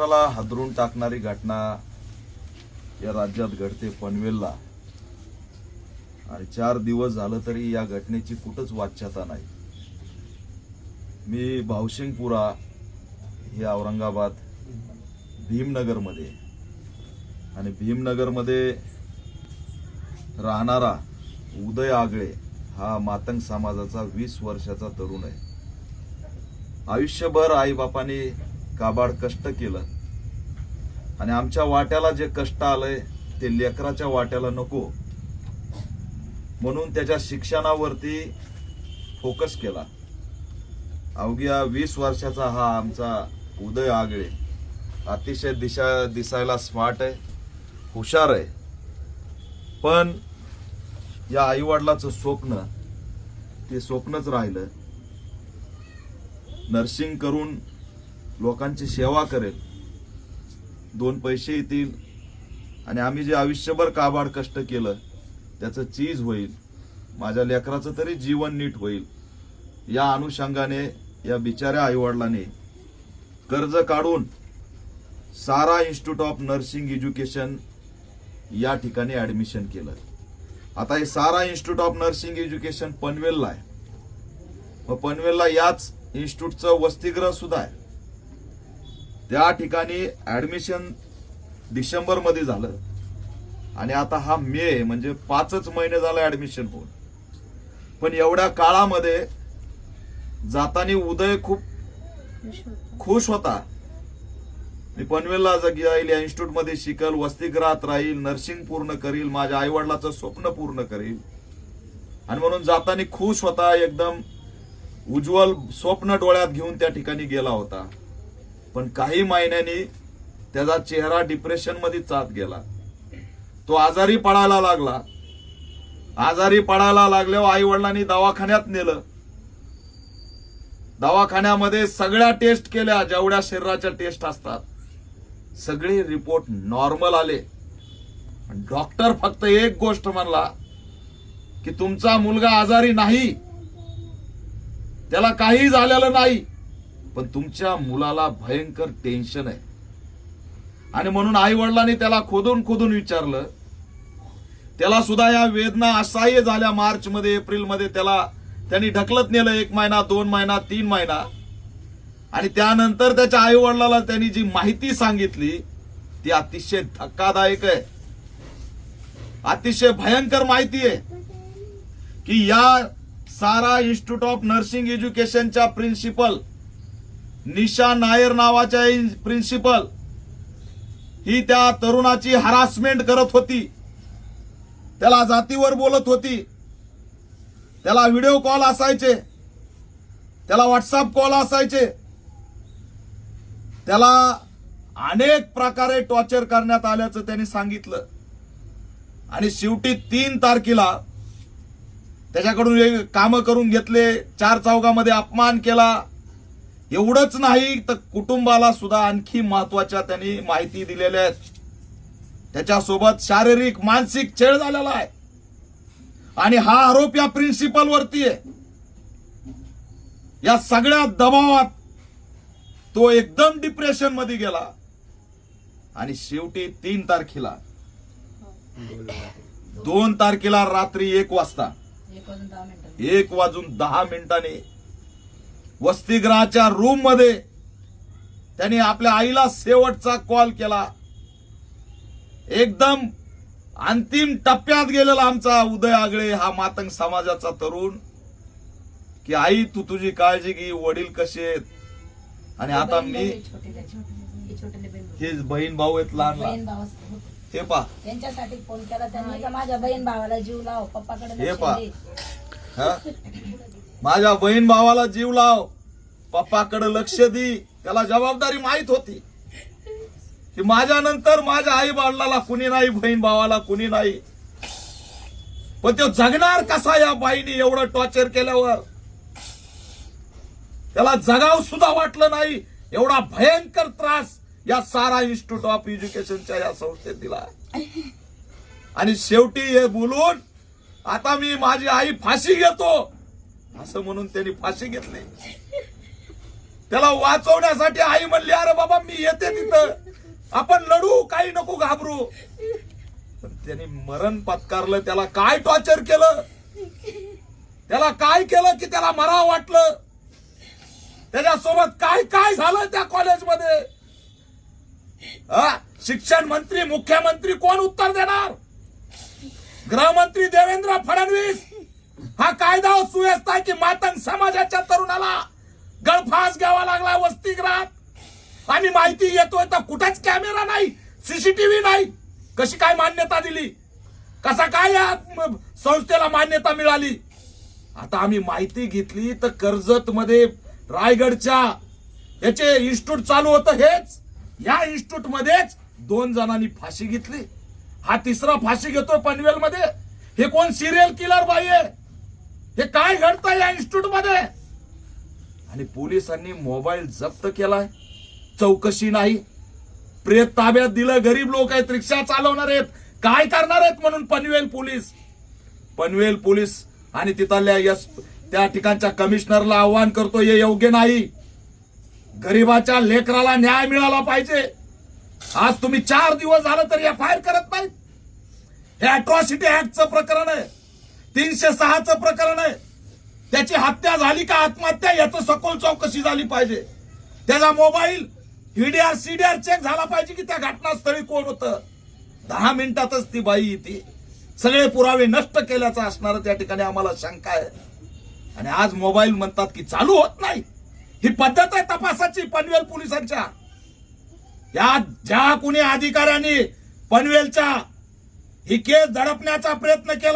महाराष्ट्राला हादरून टाकणारी घटना या राज्यात घडते पनवेलला. आणि चार दिवस झालं तरी या घटनेची कुठंच वाच्यता नाही. मी भावसिंगपुरा हे औरंगाबाद भीमनगरमध्ये आणि भीमनगरमध्ये राहणारा उदय आगळे हा मातंग समाजाचा वीस वर्षाचा तरुण आहे. आयुष्यभर आईबापाने काबाड कष्ट केलं. आणि आमच्या वाट्याला जे कष्ट आलंय ते लेकराच्या वाट्याला नको. म्हणून त्याच्या शिक्षणावरती फोकस केला. अवघ्या वीस वर्षाचा हा आमचा उदय आगळे अतिशय दिशा दिसायला स्मार्ट आहे हुशार आहे. पण या आईवडिलाचं स्वप्न ते स्वप्नच राहिलं. नर्सिंग करून लोकांची सेवा करेल. दोन पैसे येतील. आणि आम्ही जे आयुष्यभर काबाड कष्ट केलं त्याचं चीज होईल. माझ्या लेकराचं तरी जीवन नीट होईल. या अनुषंगाने या बिचाऱ्या आईवडिलांनी कर्ज काढून Sara institute of nursing education या ठिकाणी ॲडमिशन केलं. आता हे Sara institute of nursing education पनवेलला आहे. मग पनवेलला याच इन्स्टिट्यूटचं वसतिगृह सुद्धा आहे. त्या ठिकाणी ऍडमिशन डिसेंबरमध्ये झालं. आणि आता हा मे म्हणजे पाचच महिने झालं ऍडमिशन होऊन. पण एवढ्या काळामध्ये जाताना उदय खूप खुश होता. मी पनवेलला जागी जाईल या इन्स्टिट्यूटमध्ये शिकल वसतिगृहात राहील नर्सिंग पूर्ण करील माझ्या आई वडिलाचं स्वप्न पूर्ण करील. आणि म्हणून जाताना खुश होता एकदम उज्ज्वल स्वप्न डोळ्यात घेऊन त्या ठिकाणी गेला होता. पण काही महिन्यांनी त्याचा चेहरा डिप्रेशनमध्ये चात गेला. तो आजारी पडायला लागला. आजारी पडायला लागल्यावर आई वडिलांनी दवाखान्यात नेलं. दवाखान्यामध्ये सगळ्या टेस्ट केल्या जेवढ्या शरीराच्या टेस्ट असतात. सगळे रिपोर्ट नॉर्मल आले. डॉक्टर फक्त एक गोष्ट म्हणला की तुमचा मुलगा आजारी नाही. त्याला काही झालेलं नाही. पण तुमच्या मुलाला भयंकर टेन्शन आहे. आणि म्हणून आई वडिलांनी त्याला खोदून खोदून विचारलं. त्याला सुद्धा या वेदना असह्य झाल्या मार्च मध्ये एप्रिलमध्ये त्याला त्यांनी ढकलत नेलं एक महिना दोन महिना तीन महिना. आणि त्यानंतर त्याच्या आई वडिलाला त्यांनी जी माहिती सांगितली ती अतिशय धक्कादायक आहे. अतिशय भयंकर माहिती आहे की या सारा इन्स्टिट्यूट ऑफ नर्सिंग एज्युकेशनच्या प्रिन्सिपल निशा नायर नावाच्या प्रिन्सिपल ही त्या तरुणाची हरासमेंट करत होती. त्याला जातीवर बोलत होती. त्याला व्हिडिओ कॉल असायचे. त्याला व्हॉट्सअप कॉल असायचे. त्याला अनेक प्रकारे टॉर्चर करण्यात आल्याचं त्यांनी सांगितलं. आणि शेवटी तीन तारखेला त्याच्याकडून काम करून घेतले चार चौकामध्ये अपमान केला. एवढंच नाही तर कुटुंबाला सुद्धा आणखी महत्त्वाच्या त्यांनी माहिती दिलेल्या आहेत. त्याच्यासोबत शारीरिक मानसिक छेड झालेला आहे. आणि हा आरोप या प्रिन्सिपल वरती आहे. या सगळ्या दबावात तो एकदम डिप्रेशनमध्ये गेला. आणि शेवटी तीन तारखेला दोन तारखेला रात्री एक वाजता एक वाजून दहा मिनिटं. एक वाजून दहा मिनिटांनी वसतिगृहाच्या रूममध्ये त्यांनी आपल्या आईला शेवटचा कॉल केला एकदम अंतिम टप्प्यात गेलेला आमचा उदय आगळे हा मातंग समाजाचा तरुण की आई तू तुझी काळजी घे वडील कसे आहेत आणि आता मी. हे छोटे बहीण भाऊ. हे बहीण भाऊ आहेत लहान हे पा त्यांच्यासाठी फोन केला त्यांनी का माझ्या बहीण भावाला जीव लाव पप्पाकडे हे. हा? माझ्या बहीण भावाला जीव लाव. पप्पाकडे लक्ष दे. त्याला जबाबदारी माहीत होती. की माझ्या नंतर माझ्या आई बाळाला कुणी नाही बहीण भावाला कुणी नाही. पण तो जगणार कसा या बाईने एवढं टॉर्चर केल्यावर? त्याला जगाव सुद्धा वाटलं नाही. एवढा भयंकर त्रास या सारा इन्स्टिट्यूट ऑफ एज्युकेशनच्या या संस्थेत दिला आणि शेवटी हे बोलून आता मी माझी आई फाशी घेतो. असं म्हणून त्यांनी फाशी घेतली. त्याला वाचवण्यासाठी आई म्हणली अरे बाबा मी येते तिथं. आपण लढू काही नको घाबरू. पण त्याने मरण पत्कारलं त्याला काय टॉर्चर केलं? त्याला काय केलं की त्याला मरा वाटलं? त्याच्यासोबत काय काय झालं त्या कॉलेजमध्ये हा? शिक्षण मंत्री मुख्यमंत्री कोण उत्तर देणार? गृहमंत्री देवेंद्र फडणवीस हा कायदा सुव्यवस्था आहे की मातंग समाजाच्या तरुणाला गळफास घ्यावा लागला वसतिगृहात. आणि माहिती येतोय तर कुठेच कॅमेरा नाही सीसीटीव्ही नाही. कशी काय मान्यता दिली? कसा काय या संस्थेला मान्यता मिळाली? आता आम्ही माहिती घेतली तर कर्जत मध्ये रायगडच्या याचे इन्स्टिट्यूट चालू होतं हेच. या इन्स्टिट्यूट मध्येच दोन जणांनी फाशी घेतली. हा तिसरा फाशी घेतोय पनवेल मध्ये हे कोण सिरियल किलर बाई आहे? हे काय घडतं या इन्स्टिट्यूटमध्ये आणि पोलिसांनी मोबाईल जप्त केलाय. चौकशी नाही. प्रेत ताब्यात दिलं गरीब लोक आहेत रिक्षा चालवणार आहेत. काय करणार आहेत म्हणून पनवेल पोलीस? पनवेल पोलीस आणि तिथल्या यस त्या ठिकाणच्या कमिशनरला आव्हान करतो हे योग्य नाही. गरीबाच्या लेकराला न्याय मिळाला पाहिजे. आज तुम्ही चार दिवस झालं तरी एफ आय आर करत नाहीत. हे अॅट्रॉसिटी ऍक्टचं प्रकरण आहे. तीनशे सहाचं प्रकरण आहे. त्याची हत्या झाली का आत्महत्या याचं सखोल चौकशी झाली पाहिजे. त्याचा मोबाईल ईडीआर सीडीआर चेक झाला पाहिजे की त्या घटनास्थळी कोण होतं? दहा मिनिटातच ती बाई ती सगळे पुरावे नष्ट केल्याचा असणार त्या ठिकाणी आम्हाला शंका आहे. आणि आज मोबाईल म्हणतात की चालू होत नाही. ही पद्धत आहे तपासाची पनवेल पोलिसांच्या. या ज्या कुणी अधिकाऱ्यांनी पनवेलच्या ही केस दडपण्याचा प्रयत्न केला